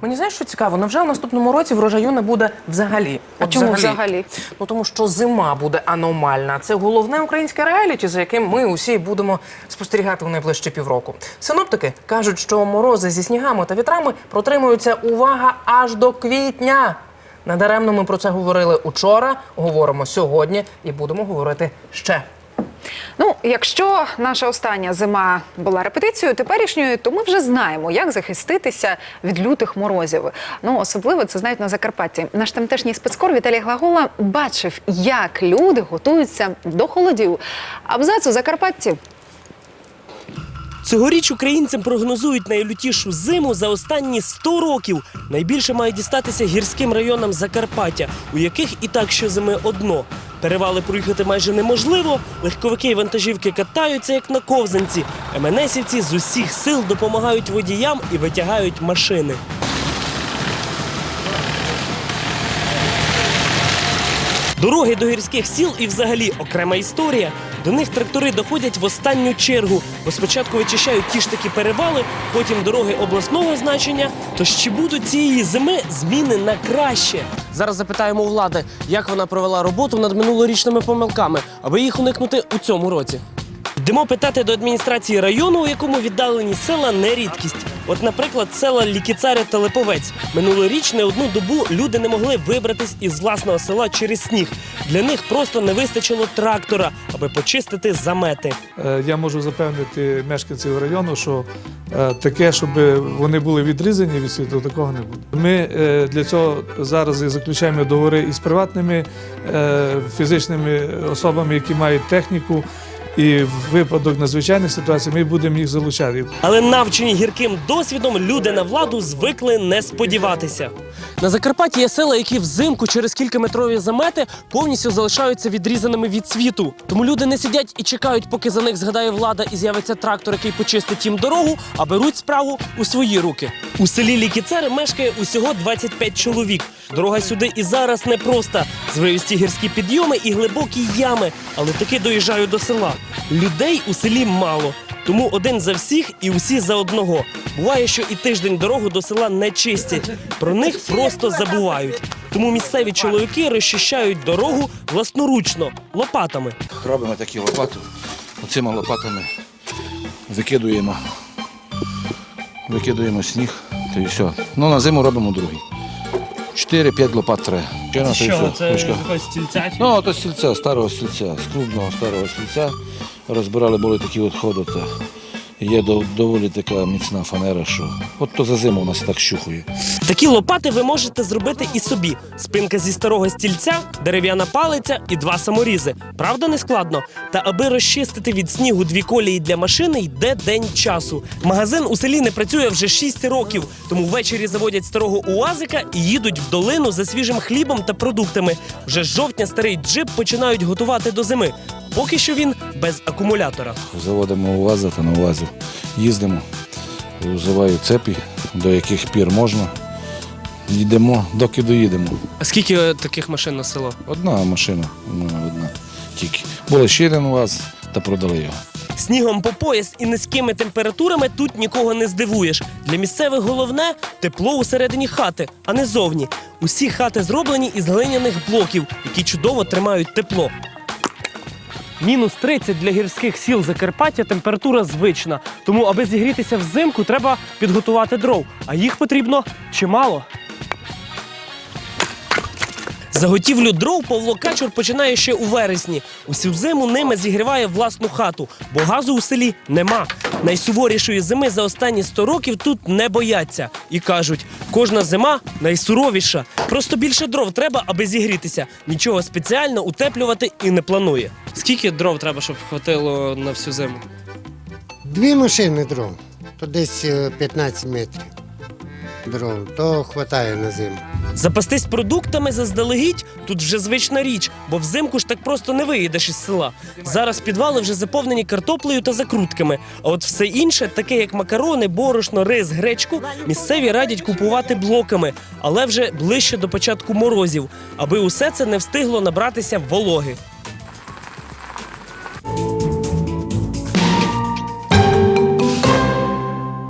Мені знаєш, що цікаво, невже у наступному році врожаю не буде взагалі? А От чому взагалі? Ну тому що зима буде аномальна. Це головне українське реаліті, за яким ми усі будемо спостерігати в найближчі півроку. Синоптики кажуть, що морози зі снігами та вітрами протримуються увага аж до квітня. Надаремно ми про це говорили учора, говоримо сьогодні і будемо говорити ще. Ну, якщо наша остання зима була репетицією теперішньою, то ми вже знаємо, як захиститися від лютих морозів. Ну, особливо це знають на Закарпатті. Наш тамтешній спецкор Віталій Глагола бачив, як люди готуються до холодів. Абзац у Закарпатті. Цьогоріч українцям прогнозують найлютішу зиму за останні 100 років. Найбільше має дістатися гірським районам Закарпаття, у яких і так щозими одно. Перевали проїхати майже неможливо. Легковики і вантажівки катаються як на ковзанці. МНСівці з усіх сил допомагають водіям і витягають машини. Дороги до гірських сіл і взагалі окрема історія. До них трактори доходять в останню чергу, бо спочатку вичищають ті ж таки перевали, потім дороги обласного значення. То чи будуть цієї зими зміни на краще? Зараз запитаємо у влади, як вона провела роботу над минулорічними помилками, аби їх уникнути у цьому році. Йдемо питати до адміністрації району, у якому віддалені села не рідкість. От, наприклад, села Лікіцаря та Липовець. Минулоріч не одну добу люди не могли вибратись із власного села через сніг. Для них просто не вистачило трактора, аби почистити замети. Е, Я можу запевнити мешканців району, що е, таке, щоб вони були відрізані від світу, такого не буде. Ми е, для цього зараз і заключаємо договори із приватними фізичними особами, які мають техніку. І в випадок надзвичайних ситуацій ми будемо їх залучати. Але навчені гірким досвідом люди на владу звикли не сподіватися. На Закарпатті є села, які взимку через кількаметрові замети повністю залишаються відрізаними від світу. Тому люди не сидять і чекають, поки за них згадає влада і з'явиться трактор, який почистить їм дорогу, а беруть справу у свої руки. У селі Лікіцери мешкає усього 25 чоловік. Дорога сюди і зараз непроста. Звивісті гірські підйоми і глибокі ями, але таки доїжджаю до села. Людей у селі мало. Тому один за всіх і усі за одного. Буває, що і тиждень дорогу до села не чистять. Про них просто забувають. Тому місцеві чоловіки розчищають дорогу власноручно лопатами. Робимо такі лопати. Оцими лопатами викидуємо. Викидуємо сніг. Та і все. Ну, на зиму робимо другий. 4-5 лопат треба. Чи на то і все. Стільця? Ну, то стільця, старого стільця, з старого стільця. Розбирали були такі відходи. Та є дов- доволі така міцна фанера, що от то за зиму у нас так щухує. Такі лопати ви можете зробити і собі. Спинка зі старого стільця, дерев'яна палиця і два саморізи. Правда, не складно? Та аби розчистити від снігу дві колії для машини, йде день часу. Магазин у селі не працює вже 6 років, тому ввечері заводять старого уазика і їдуть в долину за свіжим хлібом та продуктами. Вже з жовтня старий джип починають готувати до зими. Поки що він без акумулятора. Заводимо УАЗи та на УАЗі. Їздимо, взиваю цепі, до яких пір можна. Йдемо, доки доїдемо. А скільки таких машин на село? Одна машина, ну, одна тільки. Було ще один УАЗ та продали його. Снігом по пояс і низькими температурами тут нікого не здивуєш. Для місцевих головне тепло усередині хати, а не зовні. Усі хати зроблені із глиняних блоків, які чудово тримають тепло. Мінус 30 для гірських сіл Закарпаття температура звична. Тому, аби зігрітися взимку, треба підготувати дров, а їх потрібно чимало. Заготівлю дров Павло Качур починає ще у вересні. Усю зиму ними зігріває власну хату, бо газу у селі нема. Найсуворішої зими за останні 100 років тут не бояться. І кажуть, кожна зима найсуровіша. Просто більше дров треба, аби зігрітися. Нічого спеціально утеплювати і не планує. Скільки дров треба, щоб хватило на всю зиму? Дві машини дров, то десь е, 15 метрів дров, то вистачає на зиму. Запастись продуктами заздалегідь тут вже звична річ, бо взимку ж так просто не виїдеш із села. Зараз підвали вже заповнені картоплею та закрутками. А от все інше, таке як макарони, борошно, рис, гречку, місцеві радять купувати блоками, але вже ближче до початку морозів, аби усе це не встигло набратися вологи.